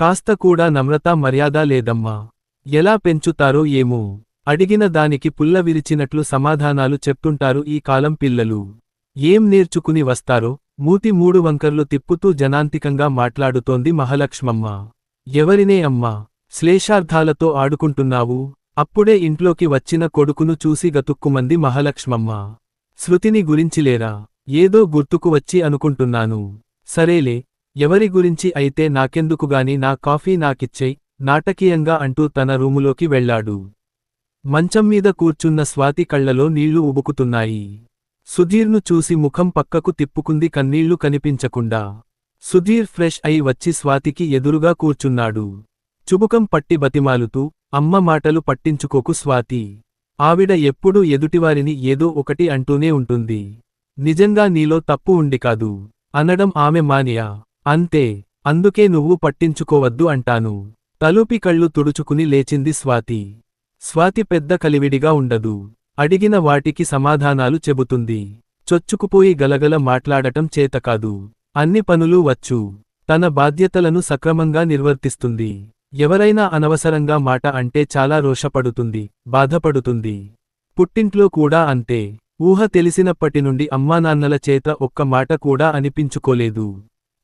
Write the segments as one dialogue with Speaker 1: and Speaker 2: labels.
Speaker 1: కాస్త కూడా నమ్రత మర్యాద లేదమ్మా. ఎలా పెంచుతారో ఏమో. అడిగిన దానికి పుల్ల విరిచినట్లు సమాధానాలు చెప్తుంటారు ఈ కాలం పిల్లలు. ఏం నేర్చుకుని వస్తారో. మూతి మూడు వంకర్లు తిప్పుతూ జనాంతికంగా మాట్లాడుతోంది మహాలక్ష్మమ్మ. ఎవరినే అమ్మా. శ్లేషార్థాలతో ఆడుకుంటున్నావు. అప్పుడే ఇంట్లోకి వచ్చిన కొడుకును చూసి గతుక్కుమంది మహాలక్ష్మమ్మ. శృతిని గురించిలేరా ఏదో గుర్తుకు వచ్చి అనుకుంటున్నాను. సరేలే. ఎవరి గురించి అయితే నాకెందుకుగాని నా కాఫీ నాకిచ్చేయ్ నాటకీయంగా అంటూ తన రూములోకి వెళ్ళాడు. మంచంమీద కూర్చున్న స్వాతి కళ్ళలో నీళ్ళు ఉబుకుతున్నాయి. సుధీర్ను చూసి ముఖం పక్కకు తిప్పుకుంది కన్నీళ్ళు కనిపించకుండా. సుధీర్ ఫ్రెష్ అయి వచ్చి స్వాతికి ఎదురుగా కూర్చున్నాడు. చుబుకం పట్టి బతిమాలుతూ అమ్మ మాటలు పట్టించుకోకు స్వాతి. ఆవిడ ఎప్పుడూ ఎదుటివారిని ఏదో ఒకటి అంటూనే ఉంటుంది. నిజంగా నీలో తప్పు ఉండి కాదు. అనడం ఆమె మానియా? అంతే అందుకే నువ్వు పట్టించుకోవద్దు అంటాను. తలుపి కళ్ళు తుడుచుకుని లేచింది స్వాతి. స్వాతి పెద్ద కలివిడిగా ఉండదు. అడిగిన వాటికి సమాధానాలు చెబుతుంది. చొచ్చుకుపోయి గలగల మాట్లాడటం చేతకాదు అన్ని పనులు వచ్చు. తన బాధ్యతలను సక్రమంగా నిర్వర్తిస్తుంది. ఎవరైనా అనవసరంగా మాట అంటే చాలా రోషపడుతుంది బాధపడుతుంది. పుట్టింట్లో కూడా అంతే. ఊహ తెలిసినప్పటి నుండి అమ్మానాన్నల చేత ఒక్క మాట కూడా అనిపించుకోలేదు.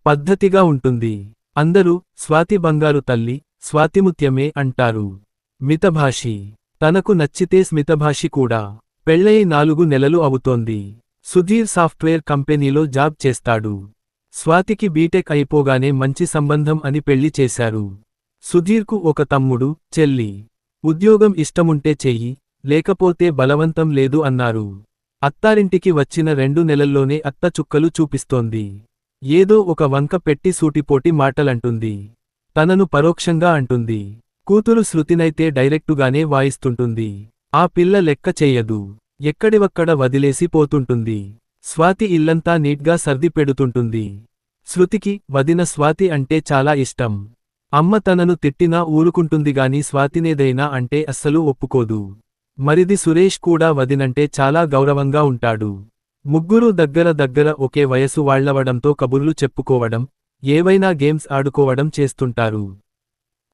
Speaker 1: పద్ధతిగా ఉంటుంది. అందరూ స్వాతి బంగారు తల్లి స్వాతిముత్యమే అంటారు. మితభాషి. తనకు నచ్చితే స్మితభాషి కూడా. పెళ్ళయి నాలుగు నెలలు అవుతోంది. సుధీర్ సాఫ్ట్వేర్ కంపెనీలో జాబ్ చేస్తాడు. స్వాతికి బీటెక్ అయిపోగానే మంచి సంబంధం అని పెళ్ళి చేశారు. సుధీర్కు ఒక తమ్ముడు చెల్లి. ఉద్యోగం ఇష్టముంటే చెయ్యి లేకపోతే బలవంతం లేదు అన్నారు. అత్తారింటికి వచ్చిన రెండు నెలల్లోనే అత్త చుక్కలు చూపిస్తోంది. ఏదో ఒక వంక పెట్టి సూటిపోటి మాటలంటుంది. తనను పరోక్షంగా అంటుంది. కూతురు శృతినైతే డైరెక్టుగానే వాయిస్తుంటుంది. ఆ పిల్ల లెక్క చెయ్యదు. ఎక్కడివక్కడ వదిలేసి పోతుంటుంది. స్వాతి ఇల్లంతా నీట్గా సర్ది పెడుతుంటుంది. శృతికి వదిన స్వాతి అంటే చాలా ఇష్టం. అమ్మ తనను తిట్టినా ఊరుకుంటుందిగాని స్వాతినేదైనా అంటే అస్సలు ఒప్పుకోదు. మరిది సురేష్ కూడా వదినంటే చాలా గౌరవంగా ఉంటాడు. ముగ్గురు దగ్గర దగ్గర ఒకే వయసు వాళ్ళవడంతో కబుర్లు చెప్పుకోవడం ఏవైనా గేమ్స్ ఆడుకోవడం చేస్తుంటారు.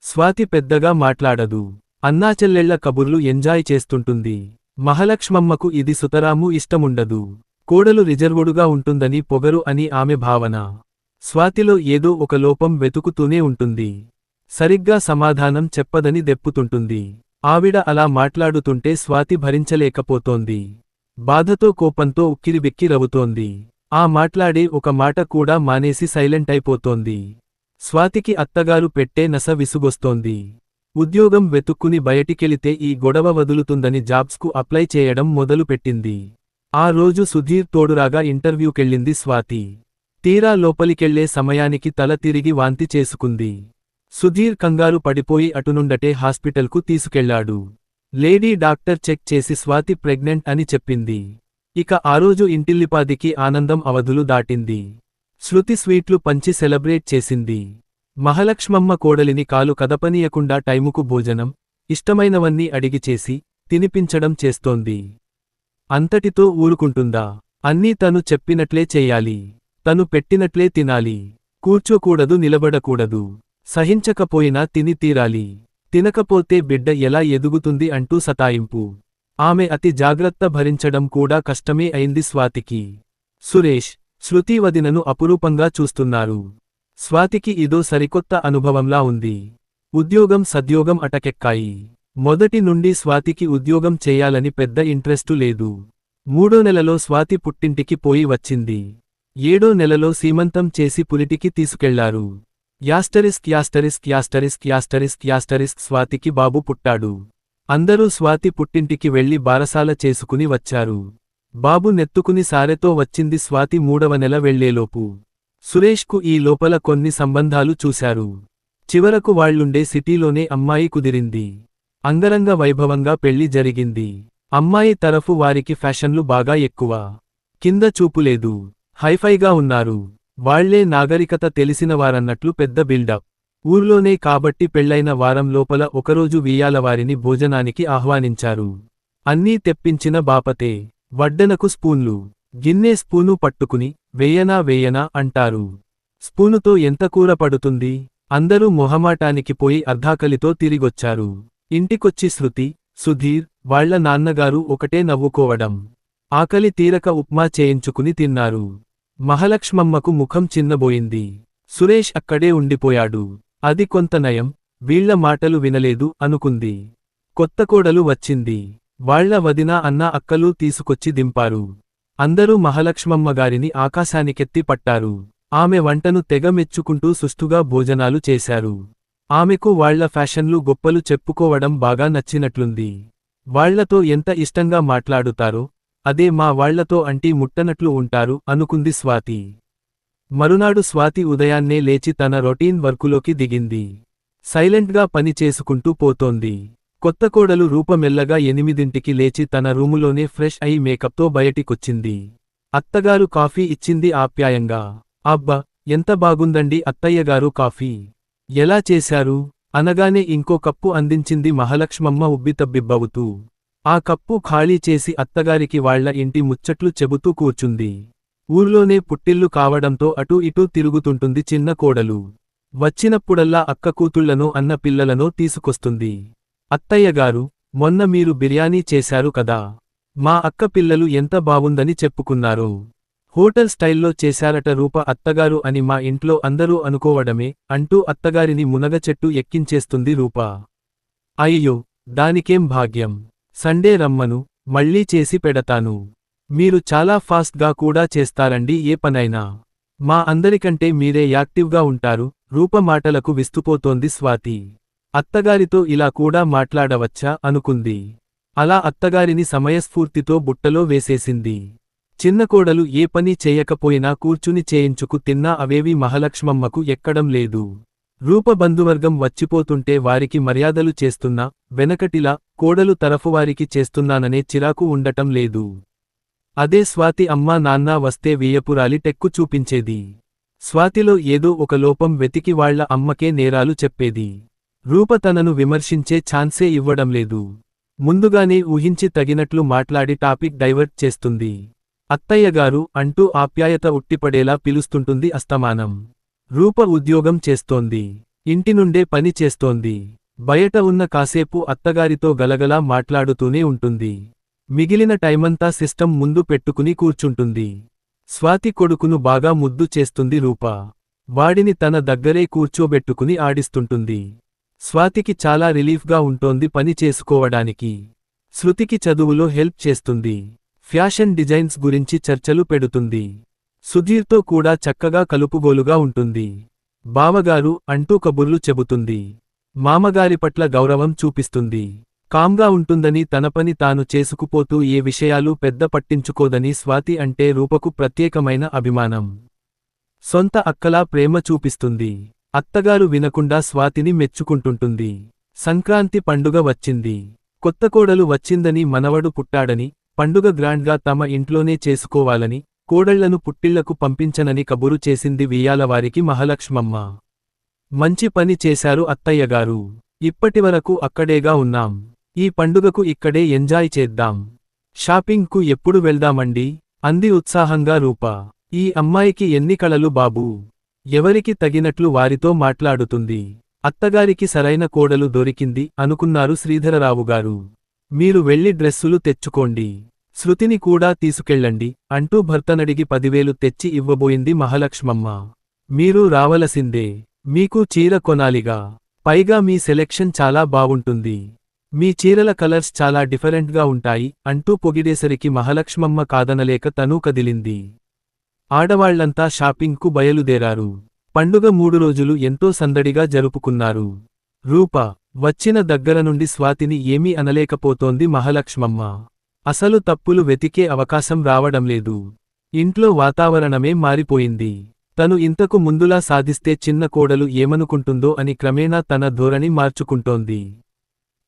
Speaker 1: స్వాతి పెద్దగా మాట్లాడదు. అన్నాచెల్లెళ్ళ కబుర్లు ఎంజాయ్ చేస్తుంటుంది. మహలక్ష్మమ్మకు ఇది సుతరాము ఇష్టముండదు. కోడలు రిజర్వుడుగా ఉంటుందని పొగరు అని ఆమె భావన. స్వాతిలో ఏదో ఒక లోపం వెతుకుతూనే ఉంటుంది. సరిగ్గా సమాధానం చెప్పదని దెప్పుతుంటుంది. ఆవిడ అలా మాట్లాడుతుంటే స్వాతి భరించలేకపోతోంది. బాధతో కోపంతో ఉక్కిరిబిక్కి రవుతోంది ఆ మాట్లాడే ఒక మాట కూడా మానేసి సైలెంట్ అయిపోతోంది. స్వాతికి అత్తగారు పెట్టే నస విసుగొస్తోంది. ఉద్యోగం వెతుక్కుని బయటికెళితే ఈ గొడవ వదులుతుందని జాబ్స్కు అప్లై చేయడం మొదలుపెట్టింది ఆ రోజు సుధీర్ తోడురాగా ఇంటర్వ్యూకెళ్ళింది స్వాతి. తీరా లోపలికెళ్ళే సమయానికి తల తిరిగి వాంతి చేసుకుంది. సుధీర్ కంగారు పడిపోయి అటునుండటే హాస్పిటల్కు తీసుకెళ్ళాడు. లేడీ డాక్టర్ చెక్ చేసి స్వాతి ప్రెగ్నెంట్ అని చెప్పింది. ఇక ఆ రోజు ఇంటిల్లిపాదికి ఆనందం అవధులు దాటింది. శృతి స్వీట్లు పంచి సెలబ్రేట్ చేసింది. మహలక్ష్మమ్మ కోడలిని కాలు కదపనీయకుండా టైముకు భోజనం ఇష్టమైనవన్నీ అడిగి చేసి తినిపించడం చేస్తోంది. అంతటితో ఊరుకుంటుందా? అన్నీ తను చెప్పినట్లే చెయ్యాలి తను పెట్టినట్లే తినాలి. కూర్చోకూడదు నిలబడకూడదు. సహించకపోయినా తిని తీరాలి. తినకపోతే బిడ్డ ఎలా ఎదుగుతుంది అంటూ సతాయింపు. ఆమె అతి జాగ్రత్త భరించడం కూడా కష్టమే అయింది స్వాతికి. సురేష్ శృతి వదినను అపురూపంగా చూస్తున్నారు. స్వాతికి ఇదో సరికొత్త అనుభవంలా ఉంది. ఉద్యోగం సద్యోగం అటకెక్కాయి. మొదటి నుండి స్వాతికి ఉద్యోగం చేయాలని పెద్ద ఇంట్రెస్టు లేదు. మూడో నెలలో స్వాతి పుట్టింటికి పోయి వచ్చింది. ఏడో నెలలో సీమంతం చేసి పులిటికి తీసుకెళ్ళారు. Asterisk asterisk asterisk asterisk asterisk స్వాతికి బాబు పుట్టాడు. అందరూ స్వాతి పుట్టింటికి వెళ్ళి బారసాల చేసుకుని వచ్చారు. బాబు నెత్తుకుని సారెతో వచ్చింది స్వాతి మూడవ నెల వెళ్ళేలోపు సురేష్కు ఈ లోపల కొన్ని సంబంధాలు చూశారు. చివరకు వాళ్ళుండే సిటీలోనే అమ్మాయి కుదిరింది. అంగరంగ వైభవంగా పెళ్ళి జరిగింది. అమ్మాయి తరఫు వారికి ఫ్యాషన్లు బాగా ఎక్కువ. కింద చూపులేదు హైఫైగా ఉన్నారు. వాళ్ళే నాగరికత తెలిసినవారన్నట్లు పెద్ద బిల్డప్. ఊర్లోనే కాబట్టి పెళ్ళైన వారం లోపల ఒకరోజు వీయాలవారిని భోజనానికి ఆహ్వానించారు. అన్నీ తెప్పించిన బాపతే వడ్డనకు స్పూన్లు. గిన్నె స్పూను పట్టుకుని వేయనా వేయనా అంటారు. స్పూనుతో ఎంత కూర పడుతుంది? అందరూ మొహమాటానికి పోయి అర్ధాకలితో తిరిగొచ్చారు. ఇంటికొచ్చి శృతి సుధీర్ వాళ్ళ నాన్నగారు ఒకటే నవ్వుకోవడం. ఆకలి తీరక ఉప్మా చేయించుకుని తిన్నారు. మహలక్ష్మమ్మకు ముఖం చిన్నబోయింది. సురేష్ అక్కడే ఉండిపోయాడు. అది కొంత నయం వీళ్ళ మాటలు వినలేదు అనుకుంది. కొత్త కోడలు వచ్చింది. వాళ్ళ వదిన అన్న అక్కలు తీసుకొచ్చి దింపారు. అందరూ మహలక్ష్మమ్మగారిని ఆకాశానికెత్తి పట్టారు. ఆమె వంటను తెగ మెచ్చుకుంటూ సుష్టుగా భోజనాలు చేశారు. ఆమెకు వాళ్ళ ఫ్యాషన్లు గొప్పలు చెప్పుకోవడం బాగా నచ్చినట్లుంది. వాళ్ళతో ఎంత ఇష్టంగా మాట్లాడుతారో అదే మా వాళ్ళతో అంటీ ముట్టనట్లు ఉంటారు అనుకుంది స్వాతి. మరునాడు స్వాతి ఉదయాన్నే లేచి తన రొటీన్ వర్కులోకి దిగింది. సైలెంట్గా పని చేసుకుంటూ పోతోంది. కొత్త కోడలు రూపమెల్లగా ఎనిమిదింటికి లేచి తన రూములోనే ఫ్రెష్ అయి మేకప్తో బయటికొచ్చింది. అత్తగారు కాఫీ ఇచ్చింది ఆప్యాయంగా. అబ్బా ఎంత బాగుందండి అత్తయ్యగారు కాఫీ. ఎలా చేశారు? అనగానే ఇంకో కప్పు అందించింది మహలక్ష్మమ్మ ఉబ్బితబ్బిబ్బవుతూ. ఆ కప్పు ఖాళీ చేసి అత్తగారికి వాళ్ళ ఇంటి ముచ్చట్లు చెబుతూ కూర్చుంది. ఊర్లోనే పుట్టిల్లు కావడంతో అటూ ఇటూ తిరుగుతుంటుంది చిన్న కోడలు. వచ్చినప్పుడల్లా అక్క కూతుళ్ళనో అన్న పిల్లలనో తీసుకొస్తుంది. అత్తయ్యగారు మొన్న మీరు బిర్యానీ చేశారు కదా? మా అక్క పిల్లలు ఎంత బావుందని చెప్పుకున్నారు. హోటల్ స్టైల్లో చేశారట రూప అత్తగారు అని మా ఇంట్లో అందరూ అనుకోవడమే అంటూ అత్తగారిని మునగచెట్టు ఎక్కించేస్తుంది రూప. అయ్యో దానికేం భాగ్యం? సండే రమ్మను మళ్ళీ చేసి పెడతాను. మీరు చాలా ఫాస్ట్గా కూడా చేస్తారండి ఏ పనైనా. మా అందరికంటే మీరే యాక్టివ్గా ఉంటారు రూపమాటలకు విస్తుపోతోంది స్వాతి. అత్తగారితో ఇలా కూడా మాట్లాడవచ్చా అనుకుంది. అలా అత్తగారిని సమయస్ఫూర్తితో బుట్టలో వేసేసింది. చిన్న కోడలు ఏ పని చేయకపోయినా కూర్చుని చేయించుకు తిన్నా అవేవి మహలక్ష్మమ్మకు ఎక్కడం లేదు. రూపబంధువర్గం వచ్చిపోతుంటే వారికి మర్యాదలు చేస్తున్నా వెనకటిలా కోడలు తరఫువారికి చేస్తున్నాననే చిరాకు ఉండటం లేదు. అదే స్వాతి అమ్మా నాన్న వస్తే వియపురాలి టెక్కు చూపించేది. స్వాతిలో ఏదో ఒక లోపం వెతికి వాళ్ళ అమ్మకే నేరాలు చెప్పేది. రూప తనను విమర్శించే ఛాన్సే ఇవ్వడం లేదు. ముందుగానే ఊహించి తగినట్లు మాట్లాడి టాపిక్ డైవర్ట్ చేస్తుంది. అత్తయ్యగారు అంటూ ఆప్యాయత ఉట్టిపడేలా పిలుస్తుంటుంది అస్తమానం. రూప ఉద్యోగం చేస్తోంది. ఇంటి నుండే పని చేస్తోంది. బయట ఉన్న కాసేపు అత్తగారితో గలగలా మాట్లాడుతూనే ఉంటుంది. మిగిలిన టైమంతా సిస్టమ్ ముందు పెట్టుకుని కూర్చుంటుంది. స్వాతి కొడుకును బాగా ముద్దు చేస్తుంది రూప. వాడిని తన దగ్గరే కూర్చోబెట్టుకుని ఆడిస్తుంటుంది. స్వాతికి చాలా రిలీఫ్గా ఉంటోంది పని చేసుకోవడానికి. శృతికి చదువులో హెల్ప్ చేస్తుంది. ఫ్యాషన్ డిజైన్స్ గురించి చర్చలు పెడుతుంది. సుధీర్తో కూడా చక్కగా కలుపుగోలుగా ఉంటుంది. బావగారు అంటూ కబుర్లు చెబుతుంది. మామగారి పట్ల గౌరవం చూపిస్తుంది. కామ్గా ఉంటుందని తన పని తాను చేసుకుపోతూ ఏ విషయాలు పెద్ద పట్టించుకోదని స్వాతి అంటే రూపకు ప్రత్యేకమైన అభిమానం. సొంత అక్కలా ప్రేమ చూపిస్తుంది. అత్తగారు వినకుండా స్వాతిని మెచ్చుకుంటుంటుంది. సంక్రాంతి పండుగ వచ్చింది. కొత్త కోడలు వచ్చిందని మనవడు పుట్టాడని పండుగ గ్రాండ్గా తమ ఇంట్లోనే చేసుకోవాలని కోడళ్ళను పుట్టిళ్ళకు పంపించనని కబురు చేసింది వియ్యాలవారికి మహలక్ష్మమ్మ. మంచి పని చేశారు అత్తయ్యగారు ఇప్పటివరకు అక్కడేగా ఉన్నాం. ఈ పండుగకు ఇక్కడే ఎంజాయ్ చేద్దాం. షాపింగ్కు ఎప్పుడు వెళ్దామండి? అంది ఉత్సాహంగా రూప. ఈ అమ్మాయికి ఎన్ని కళలు బాబూ? ఎవరికి తగినట్లు వారితో మాట్లాడుతుంది? అత్తగారికి సరైన కోడలు దొరికింది అనుకున్నారు శ్రీధరరావుగారు మీరు వెళ్ళి డ్రెస్సులు తెచ్చుకోండి. శృతిని కూడా తీసుకెళ్ళండి అంటూ భర్తనడిగి పదివేలు తెచ్చి ఇవ్వబోయింది మహాలక్ష్మమ్మ. మీరు రావలసిందే మీకు చీర కొనాలిగా. పైగా మీ సెలెక్షన్ చాలా బావుంటుంది. మీ చీరల కలర్స్ చాలా డిఫరెంట్గా ఉంటాయి అంటూ పొగిడేసరికి మహాలక్ష్మమ్మ కాదనలేక తనూ కదిలింది. ఆడవాళ్ళంతా షాపింగ్కు బయలుదేరారు. పండుగ మూడు రోజులు ఎంతో సందడిగా జరుపుకున్నారు. రూప వచ్చిన దగ్గర నుండి స్వాతిని ఏమీ అనలేకపోతోంది మహాలక్ష్మమ్మ. అసలు తప్పులు వెతికే అవకాశం రావడం లేదు. ఇంట్లో వాతావరణమే మారిపోయింది. తను ఇంతకు ముందులా సాధిస్తే చిన్న కోడలు ఏమనుకుంటుందో అని క్రమేణా తన ధోరణి మార్చుకుంటోంది.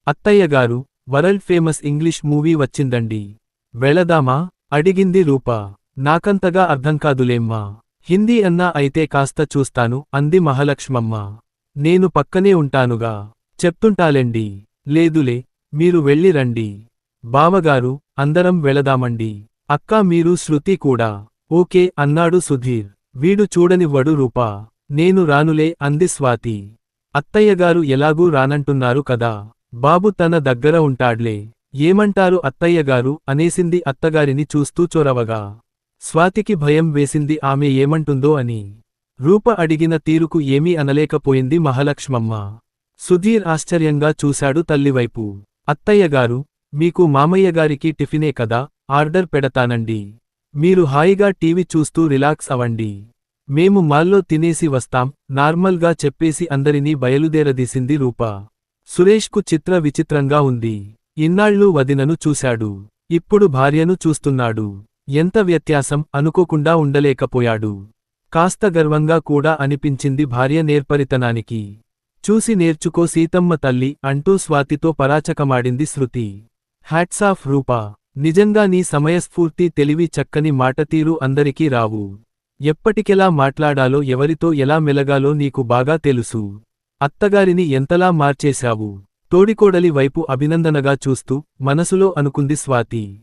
Speaker 1: అత్తయ్యగారు వరల్డ్ ఫేమస్ ఇంగ్లీష్ మూవీ వచ్చిందండి. వెళదామా? అడిగింది రూప. నాకంతగా అర్థం కాదులేమ్మా. హిందీ అన్నా అయితే కాస్త చూస్తాను అంది మహాలక్ష్మమ్మ. నేను పక్కనే ఉంటానుగా. చెప్తుంటాలెండి. లేదులే మీరు వెళ్ళి రండి. బావగారు అందరం వెళదామండి. అక్కా మీరు శృతి కూడా. ఓకే అన్నాడు సుధీర్. వీడు చూడనివ్వడు రూపా. నేను రానులే అంది స్వాతి. అత్తయ్యగారు ఎలాగూ రానంటున్నారు కదా. బాబు తన దగ్గర ఉంటాడ్లే. ఏమంటారు అత్తయ్యగారు? అనేసింది అత్తగారిని చూస్తూ చొరవగా. స్వాతికి భయం వేసింది ఆమె ఏమంటుందో అని. రూప అడిగిన తీరుకు ఏమీ అనలేకపోయింది మహాలక్ష్మమ్మ. సుధీర్ ఆశ్చర్యంగా చూశాడు తల్లివైపు. అత్తయ్యగారు మీకు మామయ్యగారికి టిఫినే కదా ఆర్డర్ పెడతానండి. మీరు హాయిగా టీవీ చూస్తూ రిలాక్స్ అవండి మేము మాల్లో తినేసి వస్తాం నార్మల్గా చెప్పేసి అందరినీ బయలుదేరదీసింది రూప. సురేష్కు చిత్ర విచిత్రంగా ఉంది. ఇన్నాళ్ళు వదినను చూశాడు. ఇప్పుడు భార్యను చూస్తున్నాడు. ఎంత వ్యత్యాసం అనుకోకుండా ఉండలేకపోయాడు. కాస్త గర్వంగా కూడా అనిపించింది భార్య నేర్పరితనానికి. చూసి నేర్చుకో సీతమ్మ తల్లి అంటూ స్వాతితో పరాచకమాడింది శృతి. హ్యాట్సాఫ్ రూపా. నిజంగా నీ సమయస్ఫూర్తి తెలివి చక్కని మాటతీరు అందరికీ రావు. ఎప్పటికెలా మాట్లాడాలో ఎవరితో ఎలా మెలగాలో నీకు బాగా తెలుసు. అత్తగారిని ఎంతలా మార్చేశావు. తోడికోడలి వైపు అభినందనగా చూస్తూ మనసులో అనుకుంది స్వాతి.